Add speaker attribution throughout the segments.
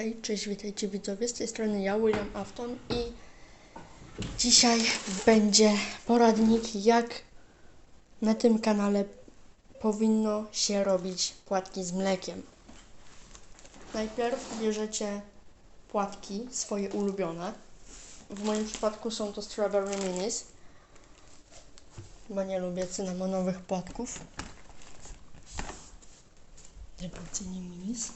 Speaker 1: Hej, cześć, witajcie widzowie, z tej strony ja, William Afton i dzisiaj będzie poradnik, jak na tym kanale powinno się robić płatki z mlekiem. Najpierw bierzecie płatki swoje ulubione. W moim przypadku są to Strawberry Minis, bo nie lubię cynamonowych płatków. Tradycyjnie minis.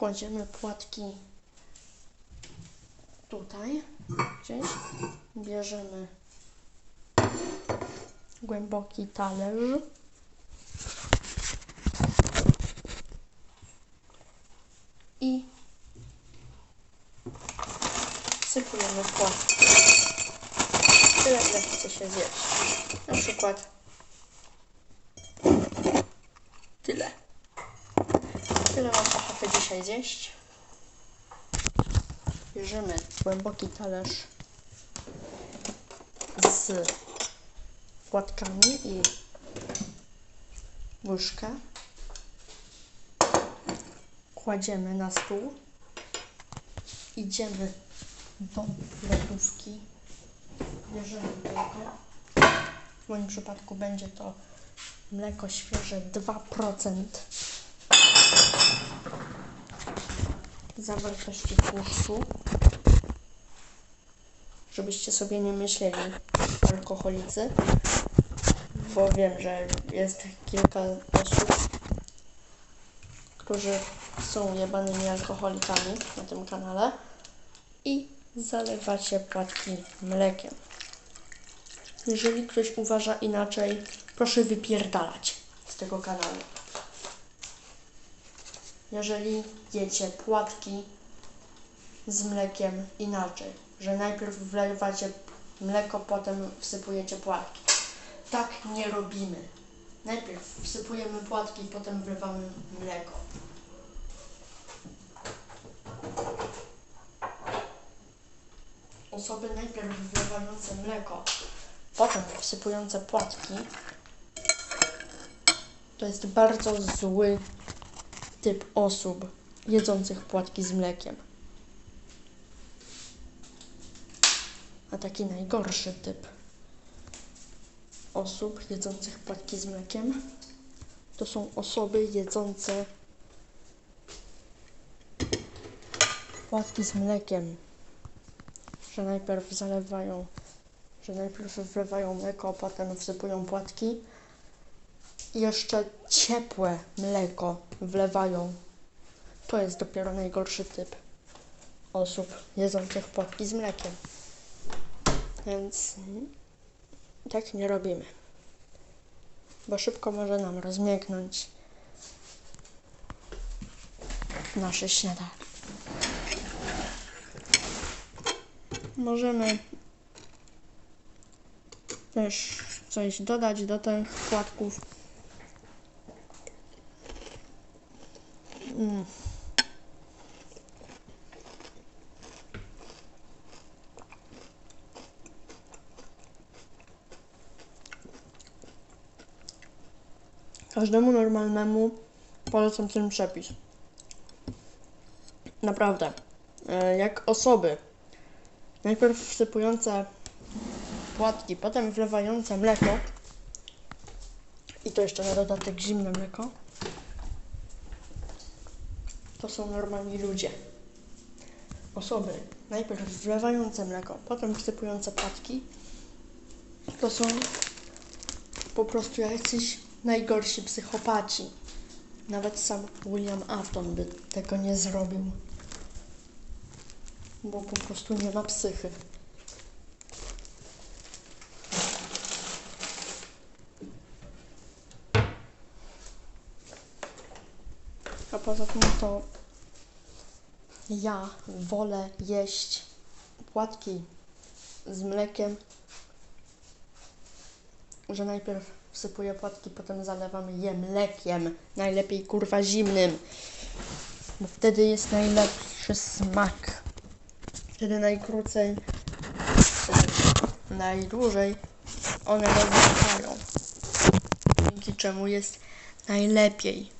Speaker 1: Kładziemy płatki tutaj gdzieś. Bierzemy głęboki talerz. I sypujemy płatki. Tyle, ile chce się zjeść. Na przykład tyle. Tyle mam ochotę dzisiaj zjeść. Bierzemy głęboki talerz z płatkami i łyżkę. Kładziemy na stół. Idziemy do lodówki. Bierzemy mleko. W moim przypadku będzie to mleko świeże 2% zawartości tłuszczu. Żebyście sobie nie myśleli alkoholicy, bo wiem, że jest kilka osób, którzy są jebanymi alkoholikami na tym kanale i zalewacie płatki mlekiem. Jeżeli ktoś uważa inaczej, proszę wypierdalać z tego kanału. Jeżeli jecie płatki z mlekiem inaczej, że najpierw wlewacie mleko, potem wsypujecie płatki. Tak nie robimy. Najpierw wsypujemy płatki, potem wlewamy mleko. Osoby najpierw wlewające mleko, potem wsypujące płatki, to jest bardzo zły typ osób jedzących płatki z mlekiem. A taki najgorszy typ osób jedzących płatki z mlekiem to są osoby jedzące płatki z mlekiem, że najpierw zalewają, że najpierw wlewają mleko, a potem wsypują płatki i jeszcze ciepłe mleko wlewają. To jest dopiero najgorszy typ osób jedzących płatki z mlekiem. Więc tak nie robimy. Bo szybko może nam rozmięknąć nasze śniadanie. Możemy też coś dodać do tych płatków. Każdemu normalnemu polecam ten przepis. Naprawdę. E, Jak osoby najpierw wsypujące płatki, potem wlewające mleko i to jeszcze na dodatek zimne mleko, to są normalni ludzie. Osoby najpierw wlewające mleko, potem wsypujące płatki, to są po prostu jacyś najgorsi psychopaci. Nawet sam William Afton by tego nie zrobił. Bo po prostu nie ma psychy. Poza tym to ja wolę jeść płatki z mlekiem, że najpierw wsypuję płatki, potem zalewam je mlekiem, najlepiej kurwa zimnym, bo wtedy jest najlepszy smak. Wtedy najkrócej, najdłużej one rozliczają. Dzięki czemu jest najlepiej.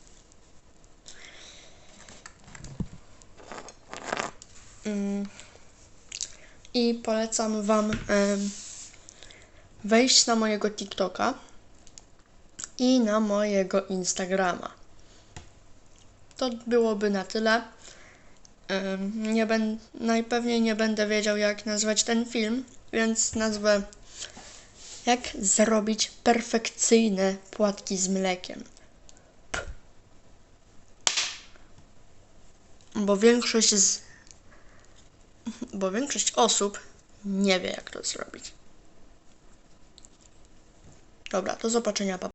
Speaker 1: I polecam Wam wejść na mojego TikToka i na mojego Instagrama. To byłoby na tyle. Nie ben, najpewniej nie będę wiedział, jak nazwać ten film, więc nazwę Jak zrobić perfekcyjne płatki z mlekiem. Bo większość z. Bo większość osób nie wie, jak to zrobić. Dobra, do zobaczenia. Pa.